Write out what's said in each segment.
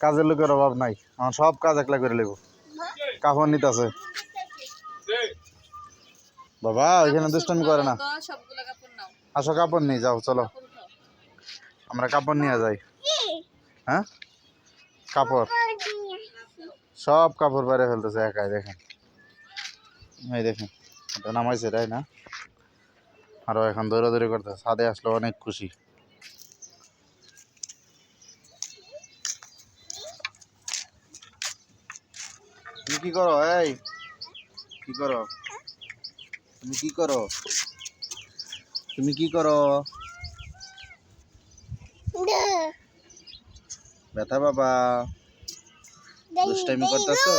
কাজের লোকের অভাব নাই। আমার সব কাজ একলা করে লেব। কাপড় নিতে আছে। বাবা, ওইখানে দুষ্টামি করে না। আসো, কাপড় নিয়ে যাও, চলো। আমরা কাপড় নিয়ে যাই। হ্যাঁ? কাপড়। সব কাপড় বাইরে ফেলতেছে, একাই, দেখেন। এই দেখেন নামাইছে, তাই না? আরও এখন দৌড়াদৌড়ি করতে ছাদে আসলে অনেক খুশি। তুমি কি করো এই কি করো তুমি কি করো তুমি কি করো ব্যথা বাবা দুষ্টামি করতেছো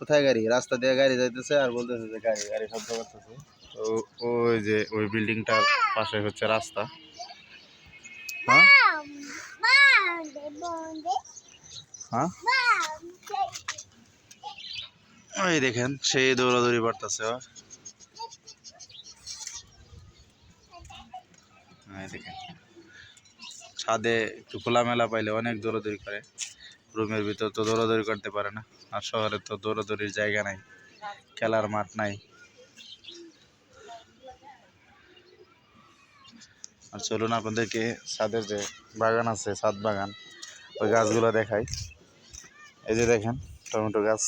কোথায় গাড়ি রাস্তা দিয়ে গাড়ি যাইতেছে আর বলতেছে যে গাড়ি গাড়ি শব্দ করতেছে তো ওই যে ওই বিল্ডিংটার পাশে হচ্ছে রাস্তা হ্যাঁ হ্যাঁ ওই দেখেন, সেই দৌড়াদৌড়ি বাড়তেছে। এই দেখেন, ছাদে একটু খোলামেলা পাইলে অনেক দৌড়াদৌড়ি করে। রুমের ভিতর তো দৌড়াদৌড়ি করতে পারে না, আর শহরে তো দৌড়াদৌড়ির জায়গা নাই, খেলার মাঠ নাই। আর চলুন আপনাদেরকে ছাদের যে বাগান আছে, ছাদ বাগান, ওই গাছগুলো দেখাই। এই যে দেখেন, টমেটো গাছ।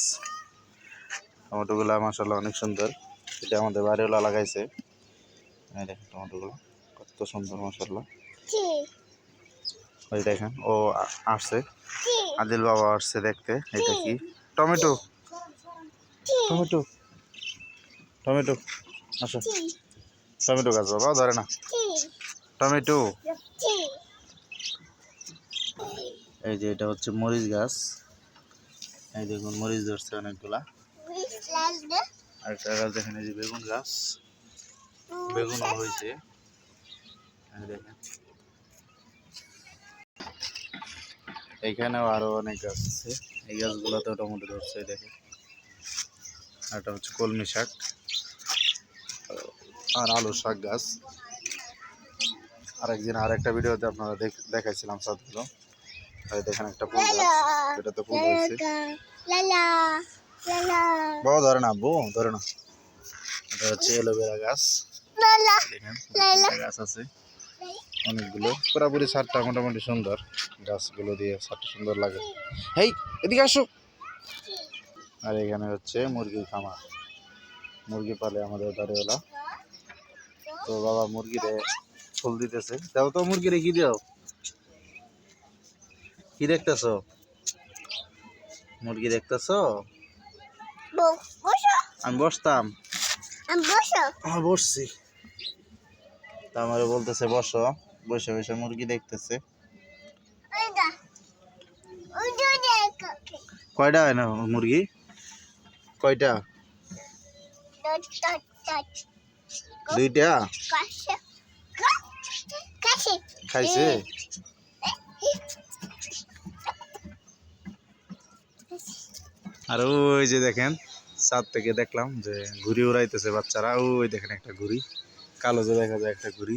টমেটোগুলো মাসাল্লাহ অনেক সুন্দর। এটা আমাদের বাড়িওয়ালা লাগাইছে। দেখেন টমেটোগুলো কত সুন্দর মাসাল্লাহ ওই দেখেন ও আসছে। আদিল বাবা আসছে দেখতে এটা কি? টমেটো। টমেটো। টমেটো। আসো। টমেটো গাছ বাবা ধরে না। টমেটো। এই যে এটা হচ্ছে মরিচ গাছ। এই দেখুন মরিচ ধরছে অনেকগুলা। আরেকটা গাছ দেখেন এই যে বেগুন গাছ। বেগুনও হয়েছে। এই দেখেন। এইখানেও আরও অনেক গাছ আছে। এই গাছগুলোতেও টমেটো ধরছে দেখেন। আর এটা হচ্ছে কলমি শাক আর আলু শাক গাছ। আরেকদিন আর একটা ভিডিওতে আপনারা দেখ- দেখাইছিলাম সাদগুলো এই দেখেন একটা ফুল গাছ। এটাতে ফুল হয়েছে। বাবা ধরে না আব্বু ধরে না এটা হচ্ছে এলোভেরা গাছ। গাছ আছে। অনেকগুলো। পুরাপুরি ছাদটা মোটামুটি সুন্দর। গাছগুলো দিয়ে ছাদটা সুন্দর লাগে। হেই এদিকে আসো। আর এখানে হচ্ছে মুরগির খামার। মুরগি পালে আমাদের বাড়িওয়ালা তো বাবা মুরগিরে ফুল দিতেছে। দাও তো মুরগিরে কি দাও। কি দেখতেছো? মুরগি দেখতেছো? আমি বসতাম। হ্যাঁ বসছি। তা আমারে বলতেছে বসো। বসে বসে মুরগি দেখতেছে। কয়টা হয় না মুরগি? কয়টা? দুইটা? খাইছে? আর ওই যে দেখেন ছাদ থেকে দেখলাম যে ঘুড়ি উড়াইতেছে বাচ্চারা। ওই দেখেন একটা ঘুড়ি। কালো যে দেখা যায় একটা ঘুড়ি।